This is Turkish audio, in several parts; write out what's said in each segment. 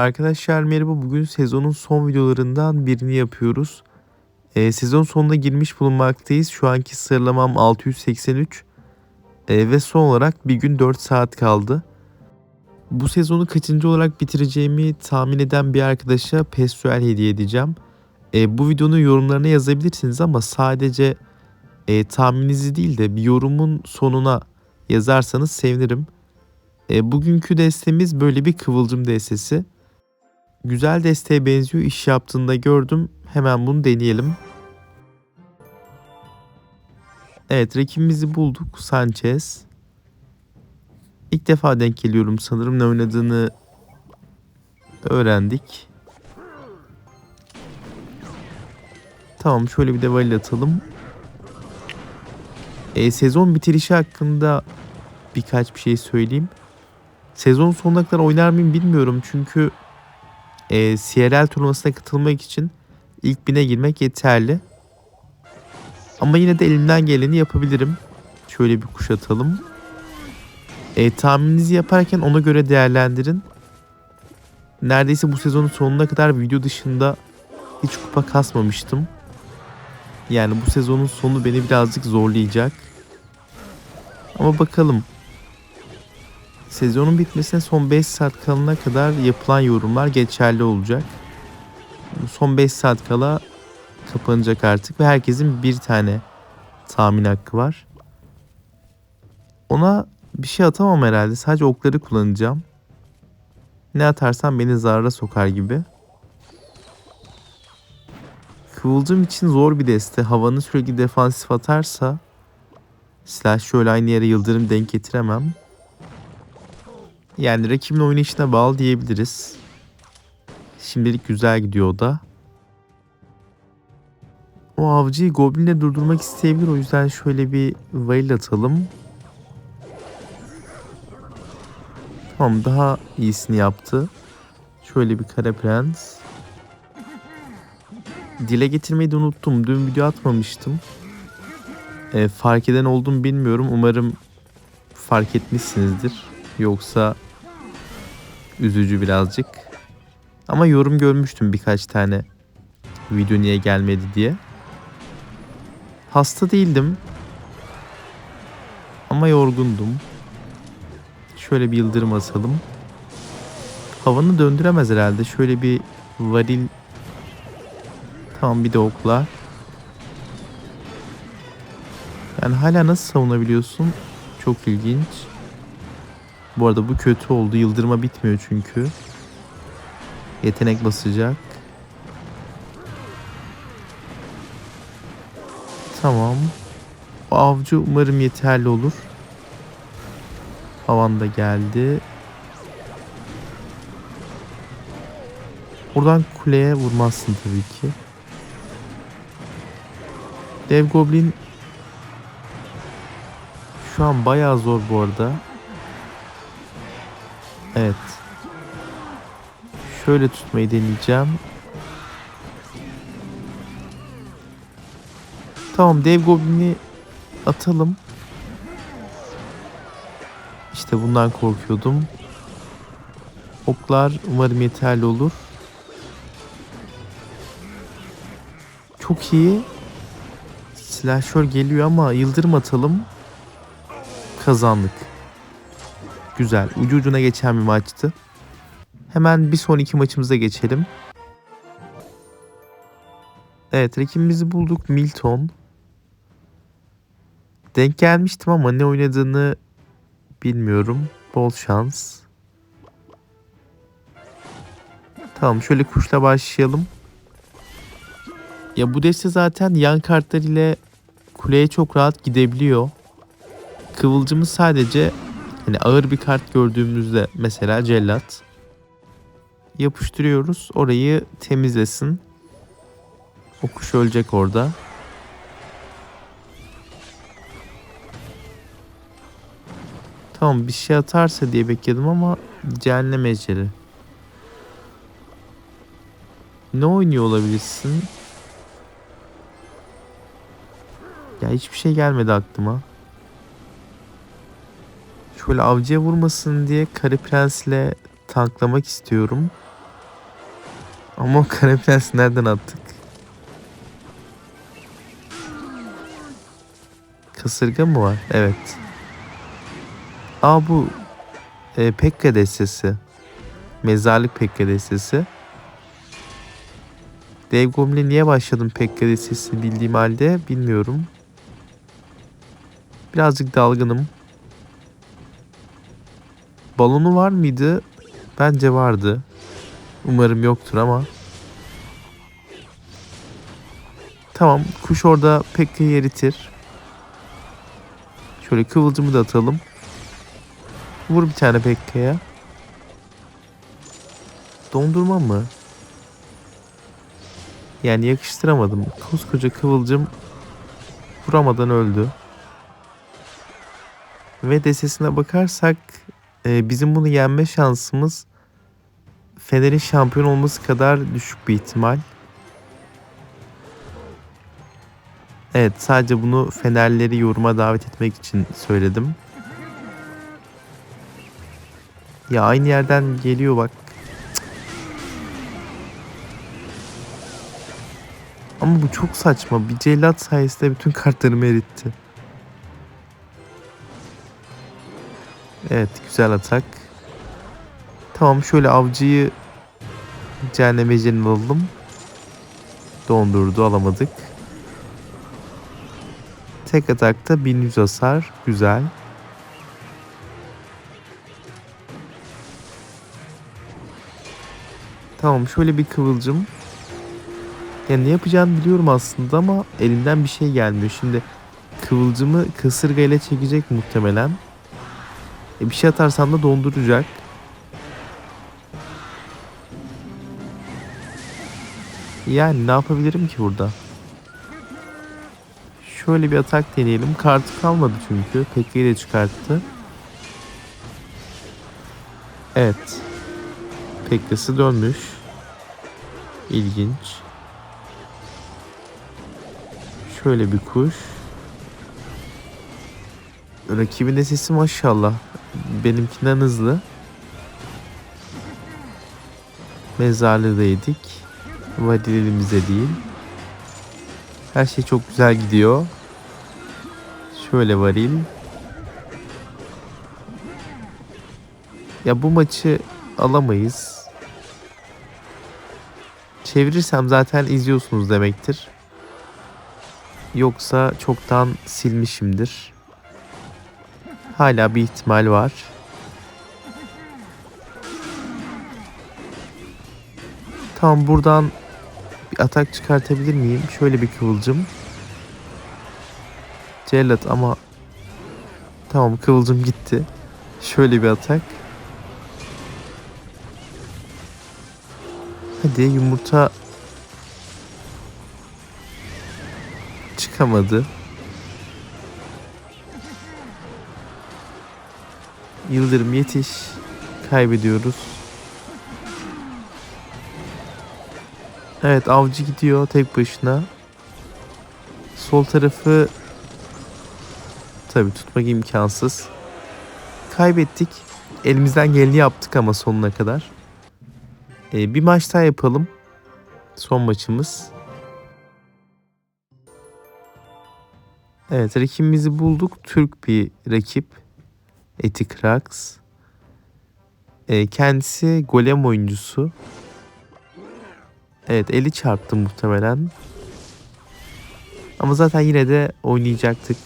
Arkadaşlar merhaba bugün sezonun son videolarından birini yapıyoruz. Ee, sezon sonuna girmiş bulunmaktayız. Şu anki sıralamam 683 Ee, ve son olarak bir gün 4 saat kaldı. Bu sezonu kaçıncı olarak bitireceğimi tahmin eden bir arkadaşa Pestuel hediye edeceğim. Ee, bu videonun yorumlarına yazabilirsiniz ama sadece e, tahmininizi değil de bir yorumun sonuna yazarsanız sevinirim. E, bugünkü destemiz böyle bir kıvılcım destesi. Güzel desteğe benziyor. İş yaptığında gördüm. Hemen bunu deneyelim. Evet rakibimizi bulduk. Sanchez. İlk defa denk geliyorum sanırım. Ne oynadığını öğrendik. Tamam şöyle bir de valil atalım. E, sezon bitirişi hakkında birkaç bir şey söyleyeyim. Sezon sonuna kadar oynar mıyım bilmiyorum çünkü e, CRL turnuvasına katılmak için ilk bine girmek yeterli. Ama yine de elimden geleni yapabilirim. Şöyle bir kuşatalım. E, tahmininizi yaparken ona göre değerlendirin. Neredeyse bu sezonun sonuna kadar video dışında hiç kupa kasmamıştım. Yani bu sezonun sonu beni birazcık zorlayacak. Ama bakalım. Sezonun bitmesine son 5 saat kalana kadar yapılan yorumlar geçerli olacak. Son 5 saat kala kapanacak artık ve herkesin bir tane tahmin hakkı var. Ona bir şey atamam herhalde. Sadece okları kullanacağım. Ne atarsam beni zarara sokar gibi. Kıvılcım için zor bir deste. Havanı sürekli defansif atarsa Slash şöyle aynı yere yıldırım denk getiremem. Yani rakibin içine bağlı diyebiliriz. Şimdilik güzel gidiyor da. O avcıyı Goblin'le durdurmak isteyebilir. O yüzden şöyle bir Veil atalım. Tamam daha iyisini yaptı. Şöyle bir kara prens. Dile getirmeyi de unuttum. Dün video atmamıştım. E, fark eden oldum bilmiyorum. Umarım fark etmişsinizdir. Yoksa üzücü birazcık. Ama yorum görmüştüm birkaç tane video niye gelmedi diye. Hasta değildim. Ama yorgundum. Şöyle bir yıldırım asalım. Havanı döndüremez herhalde. Şöyle bir varil Tamam bir de oklar. Yani hala nasıl savunabiliyorsun? Çok ilginç. Bu arada bu kötü oldu. Yıldırma bitmiyor çünkü. Yetenek basacak. Tamam. O avcı umarım yeterli olur. Havan da geldi. Buradan kuleye vurmazsın tabii ki. Dev Goblin şu an bayağı zor bu arada. Evet. Şöyle tutmayı deneyeceğim. Tamam dev goblin'i atalım. İşte bundan korkuyordum. Oklar umarım yeterli olur. Çok iyi. Silahşör geliyor ama yıldırım atalım. Kazandık. Güzel. Ucu ucuna geçen bir maçtı. Hemen bir sonraki maçımıza geçelim. Evet rakibimizi bulduk. Milton. Denk gelmiştim ama ne oynadığını bilmiyorum. Bol şans. Tamam şöyle kuşla başlayalım. Ya bu deste zaten yan kartlar ile kuleye çok rahat gidebiliyor. Kıvılcımı sadece hani ağır bir kart gördüğümüzde mesela cellat yapıştırıyoruz. Orayı temizlesin. O kuş ölecek orada. Tamam bir şey atarsa diye bekledim ama cehennem ejderi. Ne oynuyor olabilirsin? Ya hiçbir şey gelmedi aklıma. Şöyle avcıya vurmasın diye Karı Prens'le tanklamak istiyorum. Ama kare prensi nereden attık? Kasırga mı var? Evet. Aa bu e, Pekka destesi. Mezarlık Pekka destesi. Dev Goblin'e niye başladım Pekka destesini bildiğim halde bilmiyorum. Birazcık dalgınım. Balonu var mıydı? Bence vardı. Umarım yoktur ama. Tamam kuş orada Pekka'yı eritir. Şöyle kıvılcımı da atalım. Vur bir tane Pekka'ya. Dondurma mı? Yani yakıştıramadım. Koskoca kıvılcım vuramadan öldü. Ve desesine bakarsak e, bizim bunu yenme şansımız Fener'in şampiyon olması kadar düşük bir ihtimal. Evet sadece bunu Fenerleri yoruma davet etmek için söyledim. Ya aynı yerden geliyor bak. Ama bu çok saçma. Bir cellat sayesinde bütün kartlarımı eritti. Evet güzel atak. Tamam şöyle avcıyı cehennem eceline alalım. Dondurdu alamadık. Tek atakta 1100 hasar. Güzel. Tamam şöyle bir kıvılcım. Ya ne yapacağını biliyorum aslında ama elimden bir şey gelmiyor. Şimdi kıvılcımı kasırga ile çekecek muhtemelen. E bir şey atarsam da donduracak. Yani ne yapabilirim ki burada? Şöyle bir atak deneyelim. Kartı kalmadı çünkü. Pekka'yı de çıkarttı. Evet. Pekka'sı dönmüş. İlginç. Şöyle bir kuş. Rakibin de sesi maşallah. Benimkinden hızlı. Mezarlığı da yedik. Varil elimizde değil. Her şey çok güzel gidiyor. Şöyle varil. Ya bu maçı alamayız. Çevirirsem zaten izliyorsunuz demektir. Yoksa çoktan silmişimdir. Hala bir ihtimal var. Tamam buradan bir atak çıkartabilir miyim? Şöyle bir kıvılcım. Cellat ama tamam kıvılcım gitti. Şöyle bir atak. Hadi yumurta çıkamadı. Yıldırım yetiş. Kaybediyoruz. Evet avcı gidiyor tek başına. Sol tarafı tabi tutmak imkansız. Kaybettik. Elimizden geleni yaptık ama sonuna kadar. Ee, bir maç daha yapalım. Son maçımız. Evet rakibimizi bulduk. Türk bir rakip. Etikrax. Ee, kendisi golem oyuncusu. Evet eli çarptı muhtemelen. Ama zaten yine de oynayacaktık.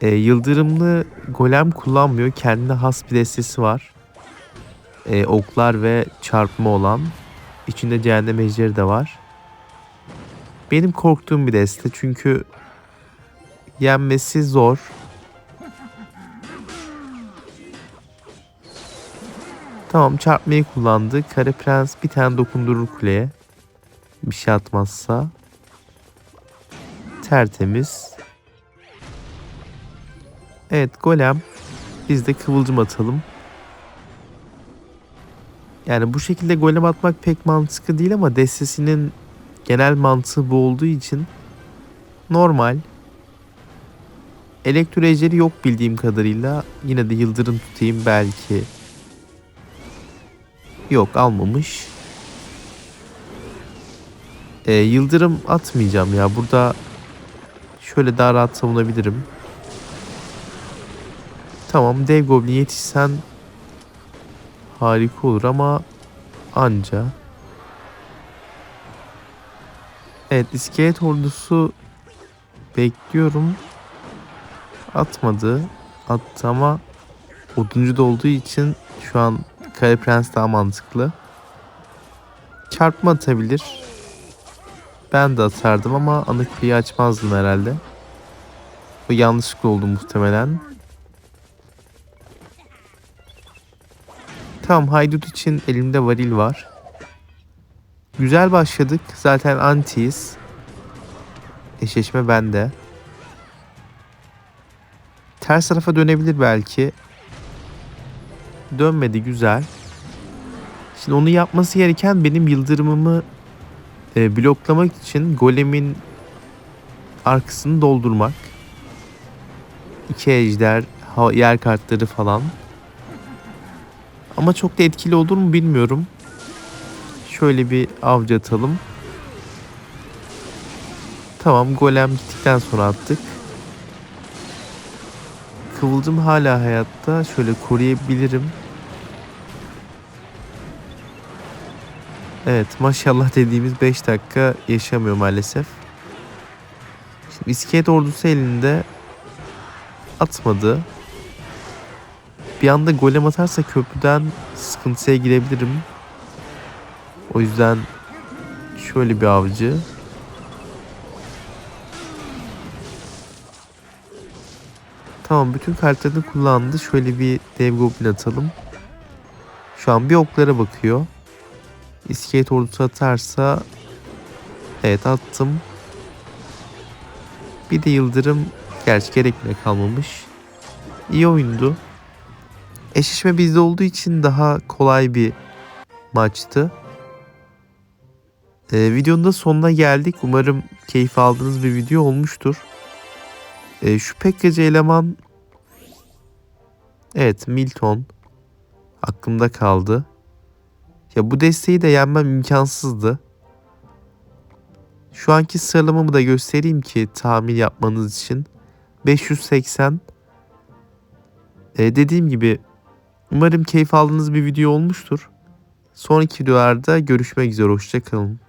Ee, yıldırımlı golem kullanmıyor. Kendine has bir destesi var. Ee, oklar ve çarpma olan. İçinde cehennem ejderi de var. Benim korktuğum bir deste çünkü yenmesi zor. Tamam çarpmayı kullandı. Kare prens bir tane dokundurur kuleye. Bir şey atmazsa. Tertemiz. Evet golem. Biz de kıvılcım atalım. Yani bu şekilde golem atmak pek mantıklı değil ama destesinin genel mantığı bu olduğu için normal. Elektro yok bildiğim kadarıyla. Yine de yıldırım tutayım belki Yok almamış. Ee, yıldırım atmayacağım ya. Burada şöyle daha rahat savunabilirim. Tamam dev goblin yetişsen harika olur ama anca. Evet iskelet ordusu bekliyorum. Atmadı. Attı ama oduncu da olduğu için şu an Kale Prens daha mantıklı. Çarpma atabilir. Ben de atardım ama Anıklı'yı açmazdım herhalde. Bu yanlışlıkla oldu muhtemelen. Tamam haydut için elimde varil var. Güzel başladık. Zaten antiyiz. Eşleşme bende. Ters tarafa dönebilir belki. Dönmedi güzel. Şimdi onu yapması gereken benim yıldırımımı e, bloklamak için golemin arkasını doldurmak. İki ejder, yer kartları falan. Ama çok da etkili olur mu bilmiyorum. Şöyle bir avcı atalım. Tamam golem gittikten sonra attık. Kıvılcım hala hayatta. Şöyle koruyabilirim. Evet maşallah dediğimiz 5 dakika yaşamıyor maalesef. Şimdi iskelet ordusu elinde atmadı. Bir anda golem atarsa köprüden sıkıntıya girebilirim. O yüzden şöyle bir avcı. Tamam bütün kartlarını kullandı. Şöyle bir dev goblin atalım. Şu an bir oklara bakıyor. İskelet ordusu atarsa evet attım. Bir de yıldırım gerçi gerek bile kalmamış. İyi oyundu. Eşleşme bizde olduğu için daha kolay bir maçtı. Ee, videonun da sonuna geldik. Umarım keyif aldığınız bir video olmuştur. Ee, şu pekkacı eleman evet Milton aklımda kaldı. Ya bu desteği de yenmem imkansızdı. Şu anki sıralamamı da göstereyim ki tahmin yapmanız için. 580 ee, dediğim gibi umarım keyif aldığınız bir video olmuştur. Sonraki videolarda görüşmek üzere. Hoşçakalın.